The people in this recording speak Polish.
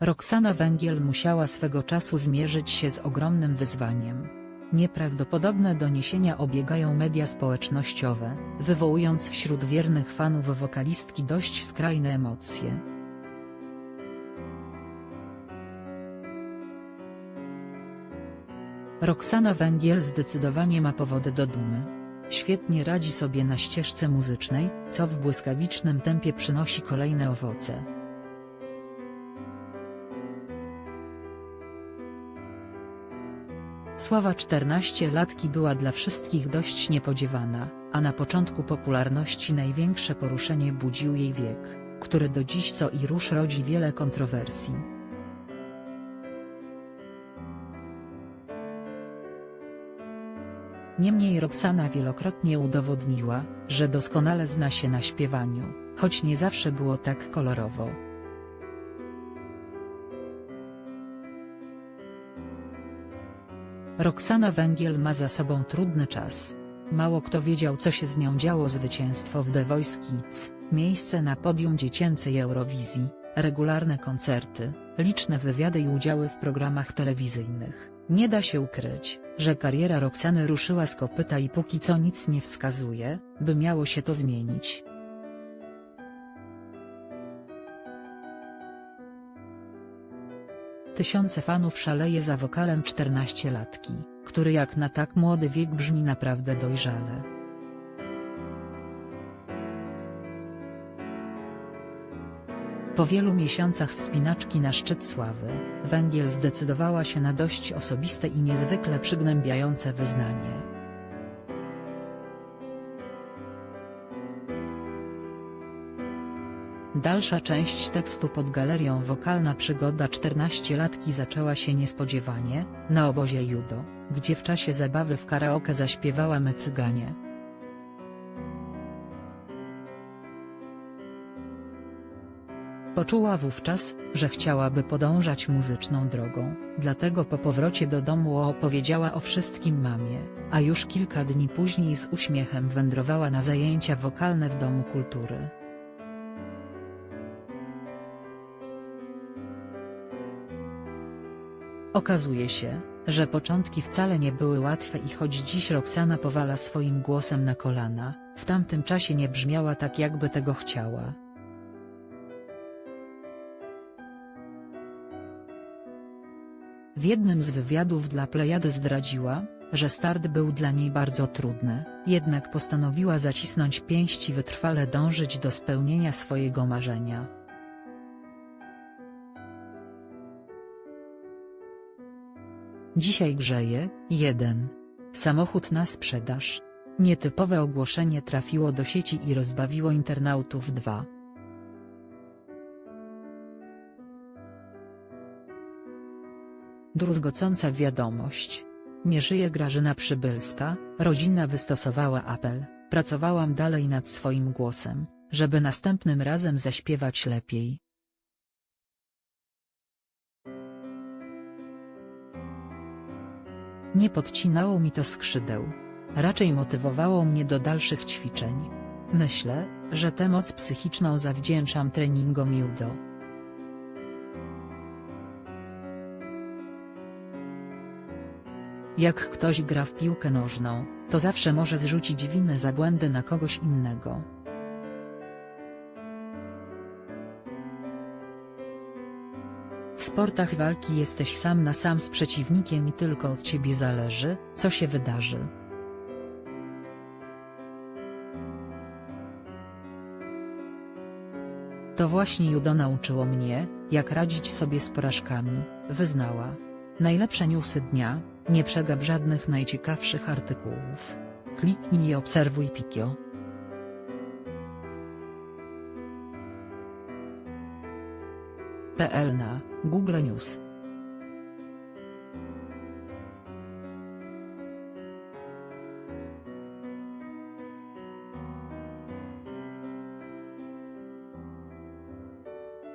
Roxana Węgiel musiała swego czasu zmierzyć się z ogromnym wyzwaniem. Nieprawdopodobne doniesienia obiegają media społecznościowe, wywołując wśród wiernych fanów wokalistki dość skrajne emocje. Roxana Węgiel zdecydowanie ma powody do dumy. Świetnie radzi sobie na ścieżce muzycznej, co w błyskawicznym tempie przynosi kolejne owoce. Sława 14 latki była dla wszystkich dość niepodziewana, a na początku popularności największe poruszenie budził jej wiek, który do dziś co i rusz rodzi wiele kontrowersji. Niemniej Roxana wielokrotnie udowodniła, że doskonale zna się na śpiewaniu, choć nie zawsze było tak kolorowo. Roxana Węgiel ma za sobą trudny czas. Mało kto wiedział co się z nią działo zwycięstwo w The Voice Kids, miejsce na podium dziecięcej Eurowizji, regularne koncerty, liczne wywiady i udziały w programach telewizyjnych. Nie da się ukryć, że kariera Roxany ruszyła z kopyta i póki co nic nie wskazuje, by miało się to zmienić. Tysiące fanów szaleje za wokalem 14-latki, który jak na tak młody wiek brzmi naprawdę dojrzale. Po wielu miesiącach wspinaczki na szczyt sławy, Węgiel zdecydowała się na dość osobiste i niezwykle przygnębiające wyznanie. Dalsza część tekstu pod galerią wokalna przygoda 14-latki zaczęła się niespodziewanie, na obozie judo, gdzie w czasie zabawy w karaoke zaśpiewała My Cyganie. Poczuła wówczas, że chciałaby podążać muzyczną drogą, dlatego po powrocie do domu opowiedziała o wszystkim mamie, a już kilka dni później z uśmiechem wędrowała na zajęcia wokalne w Domu Kultury. Okazuje się, że początki wcale nie były łatwe i choć dziś Roxana powala swoim głosem na kolana, w tamtym czasie nie brzmiała tak jakby tego chciała. W jednym z wywiadów dla Plejady zdradziła, że start był dla niej bardzo trudny, jednak postanowiła zacisnąć pięści wytrwale dążyć do spełnienia swojego marzenia. Dzisiaj grzeje, 1. Samochód na sprzedaż. Nietypowe ogłoszenie trafiło do sieci i rozbawiło internautów 2. Druzgocąca wiadomość. Nie żyje Grażyna Przybylska, rodzina wystosowała apel, pracowałam dalej nad swoim głosem, żeby następnym razem zaśpiewać lepiej. Nie podcinało mi to skrzydeł. Raczej motywowało mnie do dalszych ćwiczeń. Myślę, że tę moc psychiczną zawdzięczam treningom judo. Jak ktoś gra w piłkę nożną, to zawsze może zrzucić winę za błędy na kogoś innego. W sportach walki jesteś sam na sam z przeciwnikiem i tylko od ciebie zależy, co się wydarzy. To właśnie judo nauczyło mnie, jak radzić sobie z porażkami, wyznała. Najlepsze newsy dnia, nie przegap żadnych najciekawszych artykułów. Kliknij i obserwuj Pikio. PL na Google News